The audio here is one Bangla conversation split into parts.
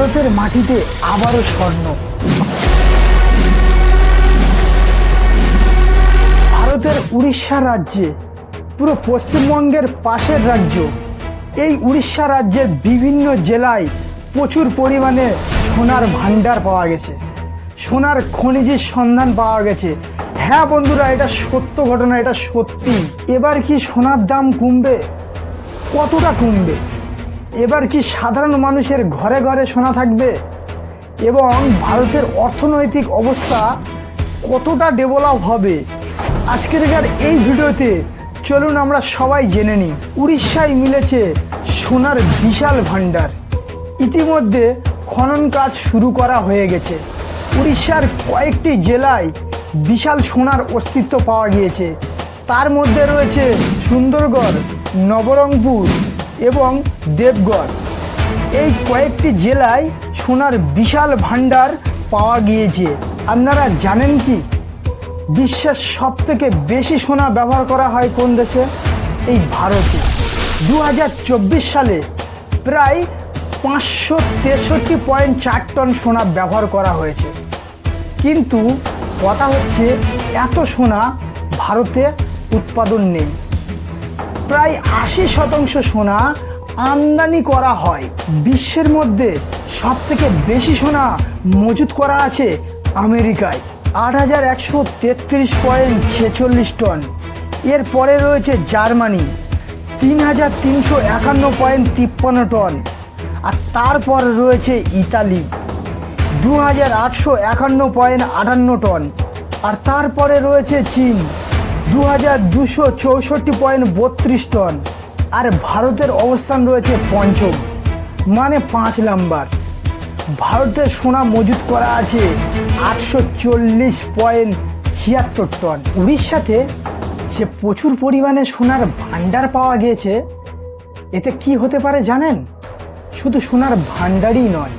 ভারতের মাটিতে আবারও স্বর্ণ। ভারতের উড়িষ্যা রাজ্যে, পুরো পশ্চিমবঙ্গের পাশের রাজ্য। এই উড়িষ্যা রাজ্যের বিভিন্ন জেলায় প্রচুর পরিমাণে সোনার ভাণ্ডার পাওয়া গেছে। সোনার খনিজের সন্ধান পাওয়া গেছে। হ্যাঁ বন্ধুরা, এটা সত্য ঘটনা, এটা সত্যি। এবার কি সোনার দাম কমবে? কতটা কমবে? এবার কি সাধারণ মানুষের ঘরে ঘরে শোনা থাকবে? এবং ভারতের অর্থনৈতিক অবস্থা কতটা ডেভেলপ হবে? আজকের এই ভিডিওতে চলুন আমরা সবাই জেনে নিই। উড়িষ্যায় মিলেছে সোনার বিশাল ভাণ্ডার। ইতিমধ্যে খনন কাজ শুরু করা হয়ে গেছে। উড়িষ্যার কয়েকটি জেলায় বিশাল সোনার অস্তিত্ব পাওয়া গিয়েছে। তার মধ্যে রয়েছে সুন্দরগড়, নবরঙ্গপুর এবং দেবগড়। এই কয়েকটি জেলায় সোনার বিশাল ভাণ্ডার পাওয়া গিয়েছে। আপনারা জানেন কি? বিশ্বের সব থেকে বেশি সোনা ব্যবহার করা হয় কোন দেশে? এই ভারতে। দু হাজার চব্বিশ সালে প্রায় পাঁচশো তেষট্টি পয়েন্ট চার টন সোনা ব্যবহার করা হয়েছে। কিন্তু কথা হচ্ছে, এত সোনা ভারতে উৎপাদন নেই। প্রায় আশি শতাংশ সোনা আমদানি করা হয়। বিশ্বের মধ্যে সব থেকে বেশি সোনা মজুত করা আছে আমেরিকায়। আট হাজার একশো তেত্রিশ পয়েন্ট ছেচল্লিশ টন। এরপরে রয়েছে জার্মানি। তিন হাজার তিনশো একান্ন পয়েন্ট তিপ্পান্ন টন। আর তারপর রয়েছে ইতালি। দু হাজার আটশো একান্ন পয়েন্ট আটান্ন টন। আর তারপরে রয়েছে চীন। দু হাজার দুশো চৌষট্টি পয়েন্ট বত্রিশ টন। আর ভারতের অবস্থান রয়েছে পঞ্চম মানে পাঁচ নাম্বার। ভারতের সোনা মজুত করা আছে আটশো চল্লিশ পয়েন্ট ছিয়াত্তর টন। উড়িষ্যাতে যে প্রচুর পরিমাণে সোনার ভাণ্ডার পাওয়া গিয়েছে। এতে কি হতে পারে জানেন? শুধু সোনার ভাণ্ডারই নয়,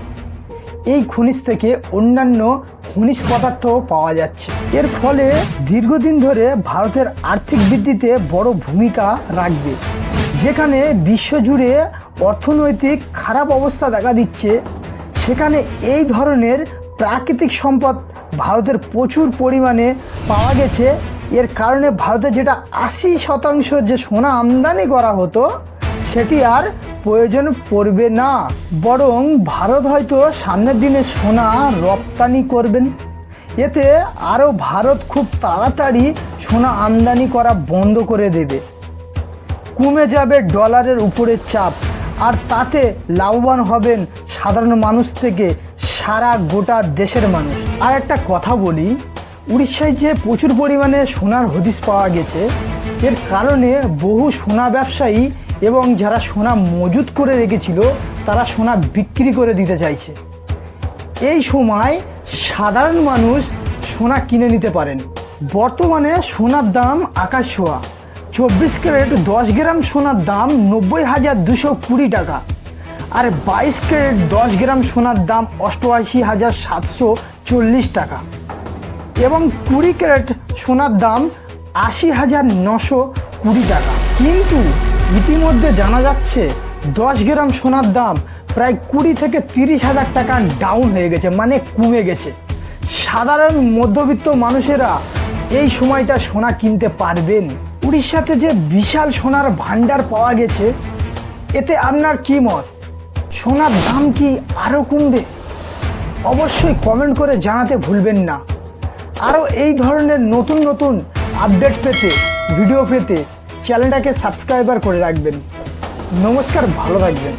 এই খনিজ থেকে অন্যান্য খনিজ পদার্থ পাওয়া যাচ্ছে। এর ফলে দীর্ঘদিন ধরে ভারতের আর্থিক বৃদ্ধিতে বড় ভূমিকা রাখবে। যেখানে বিশ্বজুড়ে অর্থনৈতিক খারাপ অবস্থা দেখা দিচ্ছে, সেখানে এই ধরনের প্রাকৃতিক সম্পদ ভারতের প্রচুর পরিমাণে পাওয়া গেছে। এর কারণে ভারতে যেটা আশি শতাংশ যে সোনা আমদানি করা হতো সেটি আর প্রয়োজন পড়বে না। বরং ভারত হয়তো সামনের দিনে সোনা রপ্তানি করবেন। এতে আরও ভারত খুব তাড়াতাড়ি সোনা আমদানি করা বন্ধ করে দেবে। কমে যাবে ডলারের উপরে চাপ। আর তাতে লাভবান হবেন সাধারণ মানুষ থেকে সারা গোটা দেশের মানুষ। আর একটা কথা বলি, উড়িষ্যায় যে প্রচুর পরিমাণে সোনার হদিস পাওয়া গেছে, এর কারণে বহু সোনা ব্যবসায়ী এবং যারা সোনা মজুত করে রেখেছিল, তারা সোনা বিক্রি করে দিতে চাইছে। এই সময় সাধারণ মানুষ সোনা কিনে নিতে পারেন। বর্তমানে সোনার দাম আকাশ ছোঁয়া। চব্বিশ ক্যারেট দশ গ্রাম সোনার দাম নব্বই হাজার দুশো কুড়ি টাকা। আর বাইশ ক্যারেট দশ গ্রাম সোনার দাম অষ্টআশি হাজার সাতশো চল্লিশ টাকা। এবং কুড়ি ক্যারেট সোনার দাম আশি হাজার নশো কুড়ি টাকা। কিন্তু ইতিমধ্যে জানা যাচ্ছে দশ গ্রাম সোনার দাম প্রায় কুড়ি থেকে তিরিশ হাজার টাকা ডাউন হয়ে গেছে মানে কমে গেছে। সাধারণ মধ্যবিত্ত মানুষেরা এই সময়টা সোনা কিনতে পারবেন। উড়িষ্যাতে যে বিশাল সোনার ভাণ্ডার পাওয়া গেছে, এতে আপনার কি মত? সোনার দাম কি আরও কমবে? অবশ্যই কমেন্ট করে জানাতে ভুলবেন না। আরও এই ধরনের নতুন নতুন আপডেট পেতে ভিডিও পেতে চ্যানেলটাকে সাবস্ক্রাইবার করে রাখবেন। নমস্কার ভালো থাকবেন।